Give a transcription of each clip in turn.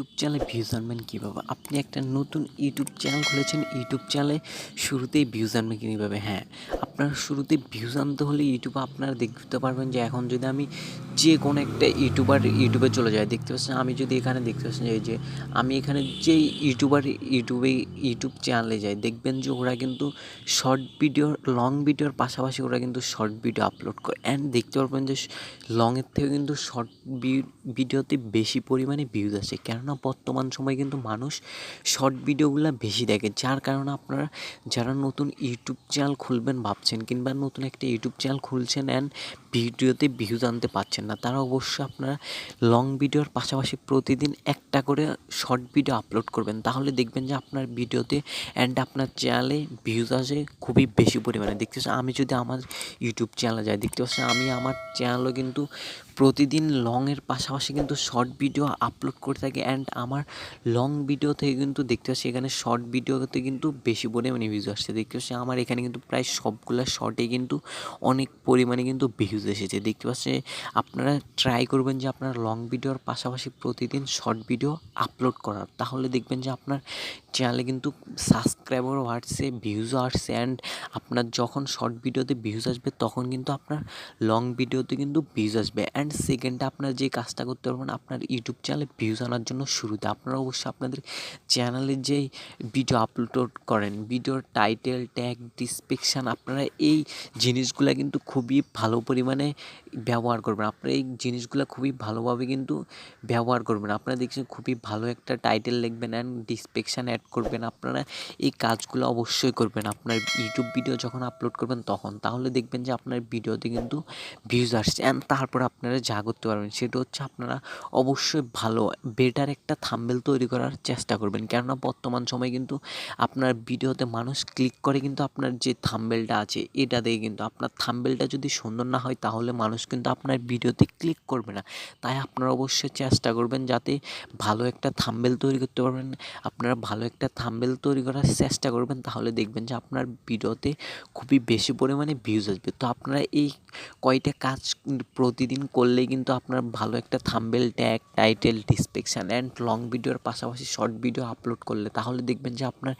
YouTube চ্যানেলে views আনবেন কীভাবে আপনি একটা নতুন ইউটিউব চ্যানেল খুলেছেন ইউটিউব চ্যানেলে শুরুতেই ভিউজ আনবেন কীভাবে হ্যাঁ। আপনার শুরুতে ভিউজ আনতে হলে ইউটিউবে আপনারা দেখতে পারবেন যে এখন যদি আমি যে কোনো একটা ইউটিউবার ইউটিউবে চলে যায়। দেখতে পাচ্ছেন, আমি যদি এখানে দেখতে পাচ্ছেন এই যে, আমি এখানে যে ইউটিউবার ইউটিউবে, ইউটিউব চ্যানেলে যাই, দেখবেন যে ওরা কিন্তু শর্ট ভিডিও, লং ভিডিওর পাশাপাশি ওরা কিন্তু শর্ট ভিডিও আপলোড করে। অ্যান্ড দেখতে পারবেন যে, লংয়ের থেকে কিন্তু শর্ট ভিডিওতে বেশি পরিমাণে ভিউজ আসে। কেননা বর্তমান সময়ে কিন্তু মানুষ শর্ট ভিডিওগুলো বেশি দেখে, যার কারণে আপনারা যারা নতুন ইউটিউব চ্যানেল খুলবেন ভাবছেন, কিংবা নতুন একটা ইউটিউব চ্যানেল খুলছেন, অ্যান্ড ভিডিওতে ভিউজ আনতে পারছেন না, তারা অবশ্যই আপনারা লং ভিডিওর পাশাপাশি প্রতিদিন একটা করে শর্ট ভিডিও আপলোড করবেন। তাহলে দেখবেন যে আপনার ভিডিওতে অ্যান্ড আপনার চ্যানেলে ভিউজ আসে খুবই বেশি পরিমাণে। দেখতেছে আমি যদি আমার ইউটিউব চ্যানেলে যাই, দেখতে পাচ্ছি আমি আমার চ্যানেলও কিন্তু প্রতিদিন লংয়ের পাশাপাশি কিন্তু শর্ট ভিডিও আপলোড করে থাকি অ্যান্ড আমার লং ভিডিও থেকে কিন্তু দেখতে পাচ্ছি এখানে শর্ট ভিডিওতে কিন্তু বেশি পরিমাণে ভিউজ আসছে। দেখতে পাচ্ছি আমার এখানে কিন্তু প্রায় সবগুলো শর্টে কিন্তু অনেক পরিমাণে কিন্তু ভিউজ এসেছে। দেখতে পাচ্ছি আপনারা ট্রাই করবেন যে আপনার লং ভিডিওর পাশাপাশি প্রতিদিন শর্ট ভিডিও আপলোড করার। তাহলে দেখবেন যে আপনার চ্যানেলে কিন্তু সাবস্ক্রাইবারও বাড়ছে ভিউজও আসছে অ্যান্ড আপনার যখন শর্ট ভিডিওতে ভিউজ আসবে, তখন কিন্তু আপনার লং ভিডিওতে কিন্তু ভিউজ আসবে। অ্যান্ড সেকেন্ডে আপনার যে কাজটা করতে পারবেন, আপনার ইউটিউব চ্যানেলে ভিউজ আনার জন্য শুরুতে আপনারা অবশ্যই আপনাদের চ্যানেলে যেই ভিডিও আপলোড করেন ভিডিওর টাইটেল ট্যাগ ডিসক্রিপশান আপনারা এই জিনিসগুলো কিন্তু খুবই ভালো পরিমাণে ব্যবহার করবেন। আপনারা এই জিনিসগুলো খুবই ভালোভাবে কিন্তু ব্যবহার করবেন। আপনারা দেখছেন খুবই ভালো একটা টাইটেল লিখবেন অ্যান্ড ডিসক্রিপশান অ্যাড করবেন। আপনারা এই কাজগুলো অবশ্যই করবেন। আপনার ইউটিউব ভিডিও যখন আপলোড করবেন তখন, তাহলে দেখবেন যে আপনার ভিডিওতে কিন্তু ভিউজ আসছে। অ্যান্ড তারপর আপনারা যা করতে পারবেন, সেটা হচ্ছে আপনারা অবশ্যই ভালো বেটার একটা থাম্বেল তৈরি করার চেষ্টা করবেন। কেননা বর্তমান সময়ে কিন্তু আপনার ভিডিওতে মানুষ ক্লিক করে কিন্তু আপনার যে থাম্বেলটা আছে, এটা দিয়ে কিন্তু আপনার থাম্বেলটা যদি সুন্দর না হয়, তাহলে মানুষ কিন্তু আপনার ভিডিওতে ক্লিক করবে না। তাই আপনারা অবশ্যই চেষ্টা করবেন যাতে ভালো একটা থাম্বেল তৈরি করতে পারবেন। আপনারা ভালো একটা থাম্বেল তৈরি করার চেষ্টা করবেন, তাহলে দেখবেন যে আপনার ভিডিওতে খুবই বেশি পরিমাণে ভিউজ আসবে। তো আপনারা এই কয়টা কাজ প্রতিদিন করলেই কিন্তু আপনার ভালো একটা thumbnail tag title description and long ভিডিওর পাশাপাশি শর্ট ভিডিও আপলোড করলে তাহলে দেখবেন যে আপনার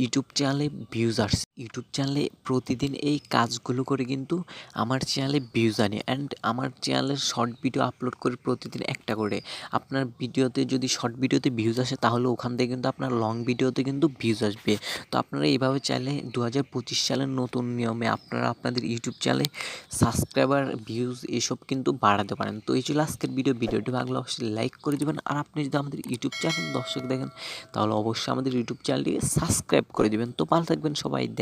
ইউটিউব চ্যানেলে ভিউজ আসছে। ইউটিউব চ্যানেলে প্রতিদিন এই কাজগুলো করে কিন্তু আমার চ্যানেলে ভিউজ আনে। অ্যান্ড আমার চ্যানেলের শর্ট ভিডিও আপলোড করে প্রতিদিন একটা করে। আপনার ভিডিওতে যদি শর্ট ভিডিওতে ভিউজ আসে, তাহলে ওখান থেকে কিন্তু আপনার লং ভিডিওতে কিন্তু ভিউজ আসবে। তো আপনারা এইভাবে চাইলে দু হাজার পঁচিশ সালের নতুন নিয়মে আপনারা আপনাদের ইউটিউব চ্যানেলে সাবস্ক্রাইবার ভিউজ এসব কিন্তু বাড়াতে পারেন। তো এই ছিল আজকের ভিডিও ভিডিওটি ভালো অবশ্যই লাইক করে দেবেন। আর আপনি যদি আমাদের ইউটিউব চ্যানেল দর্শক দেখেন, তাহলে অবশ্যই আমাদের ইউটিউব চ্যানেলটিকে সাবস্ক্রাইব করে দেবেন। তো ভালো থাকবেন সবাই।